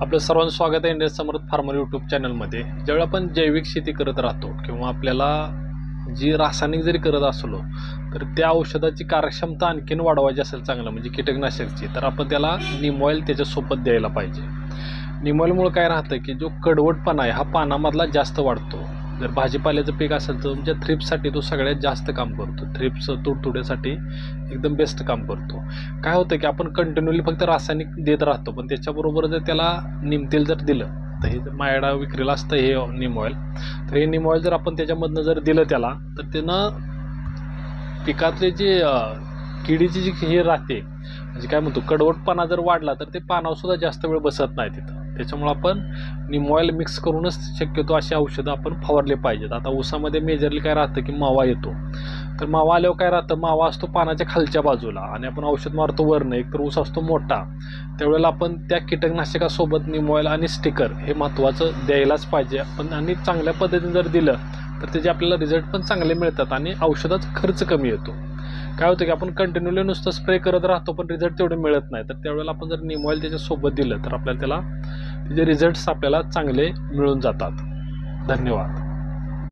आपलं सर्वांचं स्वागत आहे इंडियन समर्थ फार्मर यूट्यूब चॅनलमध्ये ज्यावेळी आपण जैविक शेती करत राहतो किंवा आपल्याला जी रासायनिक जरी करत असलो तर त्या औषधाची कार्यक्षमता आणखीन वाढवायची असेल चांगलं म्हणजे कीटकनाशकची तर आपण त्याला निमॉईल त्याच्यासोबत द्यायला पाहिजे. निमॉईलमुळं काय राहतं की जो कडवटपणा आहे हा पानामधला जास्त वाढतो. जर भाजीपाल्याचं पीक असेल तर तुमच्या थ्रिप्ससाठी तो सगळ्यात जास्त काम करतो. थ्रिप्स तुडतुड्यासाठी एकदम बेस्ट काम करतो. काय होतं की आपण कंटिन्युअली फक्त रासायनिक देत राहतो पण त्याच्याबरोबर जर त्याला निमतेल जर दिलं तर हे जर मायडा विक्रीला असतं हे निम ऑइल तर हे निम ऑइल जर आपण त्याच्यामधनं जर दिलं त्याला तर त्यानं पिकातले जे किडीची जी हे राहते म्हणजे काय म्हणतो कडवटपणा जर वाढला तर ते पानावसुद्धा जास्त वेळ बसत नाही तिथं. त्याच्यामुळं आपण निम ऑइल मिक्स करूनच शक्यतो अशी औषधं आपण फवारले पाहिजेत. आता ऊसामध्ये मेजरली काय राहतं की मावा येतो. तर मावा आल्यावर काय राहतं? मावा असतो पानाच्या खालच्या बाजूला आणि आपण औषध मारतो वरनं. एक तर ऊस असतो मोठा. त्यावेळेला आपण त्या कीटकनाशकासोबत निमॉईल आणि स्टिकर हे महत्त्वाचं द्यायलाच पाहिजे. आपण आणि चांगल्या पद्धतीने जर दिलं तर त्याचे आपल्याला रिझल्ट पण चांगले मिळतात आणि औषधाचा खर्च कमी येतो. काय होतं की आपण कंटिन्युअली नुसतं स्प्रे करत राहतो पण रिझल्ट तेवढे मिळत नाही. तर त्यावेळेला आपण जर निमॉईल त्याच्यासोबत दिलं तर आपल्याला त्याला त्याचे रिझल्ट्स आपल्याला चांगले मिळून जातात. धन्यवाद.